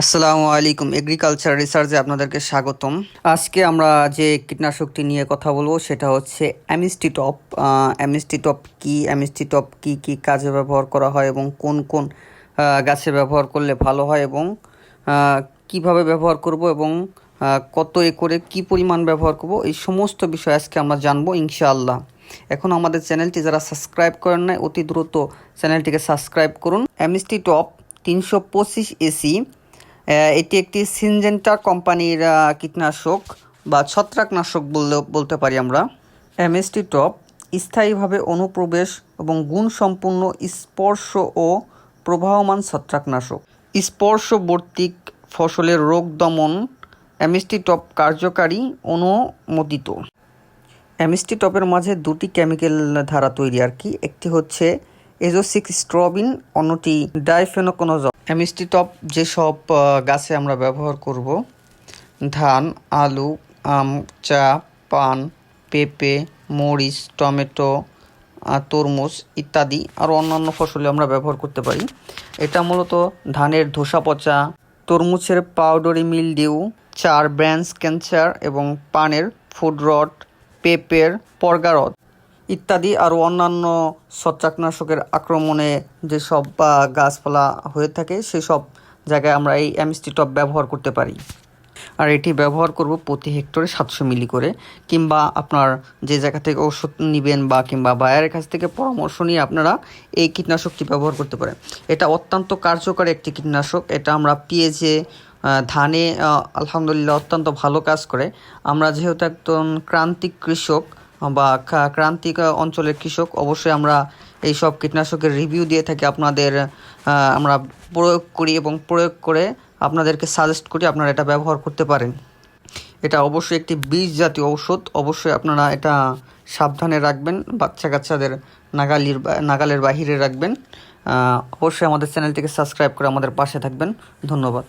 আসসালামু আলাইকুম। এগ্রিকালচার রিসার্চে আপনাদেরকে স্বাগতম। আজকে আমরা যে কীটনাশকটি নিয়ে কথা বলব, সেটা হচ্ছে অ্যামিস্টি টপ অ্যামিস্টি টপ কী? অ্যামিস্টি টপ কী কী কাজে ব্যবহার করা হয় এবং কোন কোন গাছে ব্যবহার করলে ভালো হয় এবং কীভাবে ব্যবহার করব এবং কত একরে কি পরিমাণ ব্যবহার করব, এই সমস্ত বিষয় আজকে আমরা জানব ইনশাআল্লাহ। এখন আমাদের চ্যানেলটি যারা সাবস্ক্রাইব করেন নাই, অতি দ্রুত চ্যানেলটিকে সাবস্ক্রাইব করুন। অ্যামিস্টি টপ তিনশো পঁচিশ এসি এটি একটি সিনজেন্টা কোম্পানির কীটনাশক বা ছত্রাকনাশক বললে বলতে পারি আমরা। এমএসটি টপ, স্থায়ীভাবে অনুপ্রবেশ এবং গুণসম্পন্ন স্পর্শ ও প্রবাহমান ছত্রাকনাশক। স্পর্শবর্তিক ফসলের রোগ দমন, এমএসটি টপ কার্যকারী, অনুমোদিত। অ্যামিস্টি টপের মাঝে দুটি কেমিক্যাল ধারা তৈরি আর কি। একটি হচ্ছে এজোসিক স্ট্রবিন, অন্যটি ডাইফেনোকোনোজ অ্যামিস্টি টপ যেসব গাছে আমরা ব্যবহার করব, ধান, আলু, আম, চা, পান, পেঁপে, মরিচ, টমেটো তরমুজ ইত্যাদি আর অন্যান্য ফসলে আমরা ব্যবহার করতে পারি। এটা মূলত ধানের ধোসা পচা, তরমুজের পাউডারি মিলডিউ চার ব্র্যান্স ক্যান্সার এবং পানের ফুড রট পেঁপের পর্গারদ ইত্যাদি আরও অন্যান্য ছত্রাকনাশকের আক্রমণে যেসব গাছপালা হয়ে থাকে, সেসব জায়গায় আমরা এই অ্যামিস্টি টপ ব্যবহার করতে পারি। আর এটি ব্যবহার করব প্রতি হেক্টরে সাতশো মিলি করে, কিংবা আপনার যে জায়গা থেকে ওষুধ নেবেন বা কিংবা বায়ারের কাছ থেকে পরামর্শ নিয়ে আপনারা এই কীটনাশকটি ব্যবহার করতে পারেন। এটা অত্যন্ত কার্যকর একটি কীটনাশক। এটা আমরা পেঁয়াজে ধানে আলহামদুলিল্লাহ অত্যন্ত ভালো কাজ করে। আমরা যেহেতু একজন ক্রান্তিক কৃষক বা ক্রান্তিক অঞ্চলের কৃষক, অবশ্যই আমরা এই সব কীটনাশকের রিভিউ দিয়ে থাকি, আপনাদের আমরা প্রয়োগ করি এবং প্রয়োগ করে আপনাদেরকে সাজেস্ট করি আপনারা এটা ব্যবহার করতে পারেন। এটা অবশ্যই একটি বীজ জাতীয় ঔষধ, অবশ্যই আপনারা এটা সাবধানে রাখবেন বাচ্চা কাচ্চাদের নাগালির নাগালের বাহিরে রাখবেন। অবশ্যই আমাদের চ্যানেলটিকে সাবস্ক্রাইব করে আমাদের পাশে থাকবেন। ধন্যবাদ।